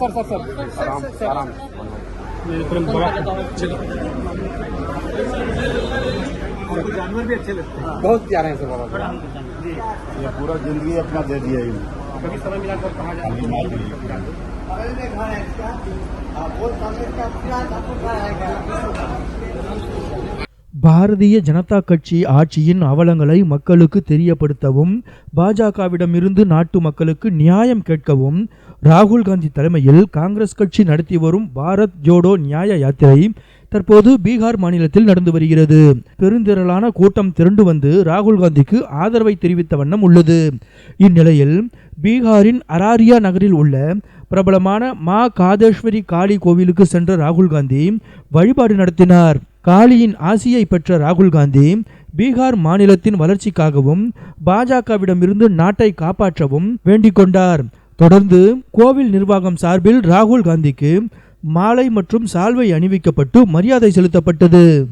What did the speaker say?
Sir sir sir. आराम आराम। जानवर भी अच्छे लगते हैं? बहुत प्यारे हैं सर बाबा। ये पूरा ज़िंदगी अपना दे दिया इन्होंने। कभी समय मिला तो कहाँ खाली मार दिया बगल में घर है इसका हाँ, बहुत सामने इसका पूरा आपको घर आएगा பாரதிய ஜனதா கட்சி ஆட்சியின் அவலங்களை மக்களுக்கு தெரியப்படுத்தவும் பாஜகவிடமிருந்து நாட்டு மக்களுக்கு நியாயம் கேட்கவும் ராகுல் காந்தி தலைமையில் காங்கிரஸ் கட்சி நடத்தி வரும் பாரத் ஜோடோ நியாய யாத்திரை தற்போது பீகார் மாநிலத்தில் நடந்து வருகிறது. பெருந்திரளான கூட்டம் திரண்டு வந்து ராகுல் காந்திக்கு ஆதரவை தெரிவித்த வண்ணம் உள்ளது. இந்நிலையில் பீகாரின் அராரியா நகரில் உள்ள பிரபலமான மா காதேஸ்வரி காளி கோவிலுக்கு சென்ற ராகுல் காந்தி வழிபாடு நடத்தினார். காளியின் ஆசியை பெற்ற ராகுல் காந்தி பீகார் மாநிலத்தின் வளர்ச்சிக்காகவும் பாஜகவிடமிருந்து நாட்டை காப்பாற்றவும் வேண்டிக் கொண்டார். தொடர்ந்து கோவில் நிர்வாகம் சார்பில் ராகுல் காந்திக்கு மாலை மற்றும் சால்வை அணிவிக்கப்பட்டு மரியாதை செலுத்தப்பட்டது.